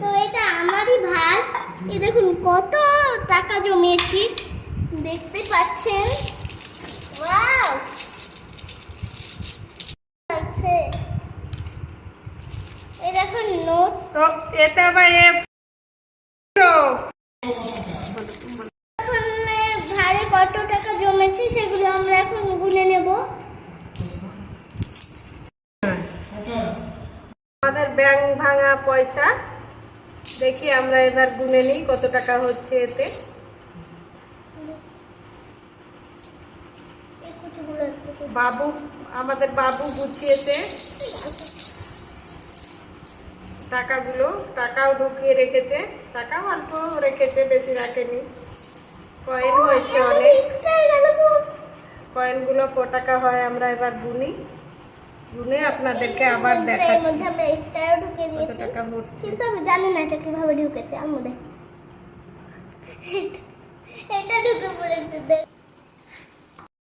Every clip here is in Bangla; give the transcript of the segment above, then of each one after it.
তো এটা আমারই ভার এই দেখুন কত টাকা জমিয়েছি। দেখতে পাচ্ছেন? ওয়াও! লাগছে এই দেখুন নোট। তো এটা আবার এ এ, ভারে কত টাকা জমেছে সেগুলো আমরা এখন গুনে নেব আমাদের ব্যাংক ভাঙা পয়সা। দেখি আমরা এবার গুনে নিই কত টাকা হচ্ছে এতে। বাবু আমাদের বাবু গুছিয়েছে। টাকাগুলো টাকাও ঢুকিয়ে রেখেছে। টাকাও অল্প রেখেছে বেশি রাখেনি। কয়েন হয়েছে অনেক। কয়েনগুলো ক টাকা হয় আমরা এবার গুনি। গুনে আপনাদেরকে আবার এর মধ্যে আমরা এক্সট্রাও ঢুকে দিয়েছি। কিন্তু আমি জানি না এটা কীভাবে ঢুকেছে। আম্মু দেখ। এটা ঢুকে পড়েছে দেখ।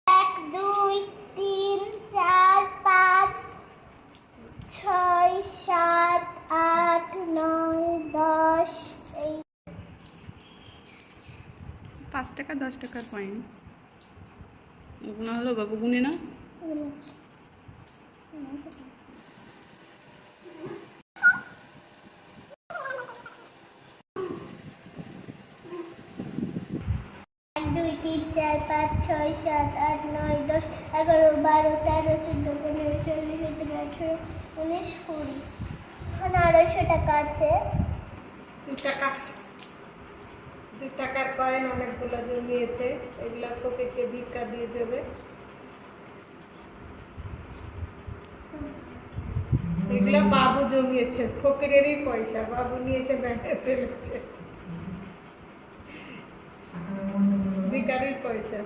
এক দুই তিন চার পাঁচ ছয় সাত আট নয় দশ এই পাঁচ টাকা দশ টাকার কয়েন ওগুলো হলো বাবু গুনে না দুই, তিন, চার, পাঁচ, ছয়, সাত, আট, নয়, দশ, এগারো, বারো, তেরো, চোদ্দ, পনেরো, ষোলো, সতেরো, আঠেরো, উনিশ, কুড়ি। এখানে আড়াইশো টাকা আছে। দু টাকা। দু টাকার কয়েন অনেকগুলো জমিয়েছে এগুলো কপিকে ভিক্ষা দিয়ে দেবে? এগুলো বাবু জমিয়েছে ফকিরেরই পয়সা বাবু নিয়েছে ব্যাংকে ফেলেছে। ভিকারির পয়সা।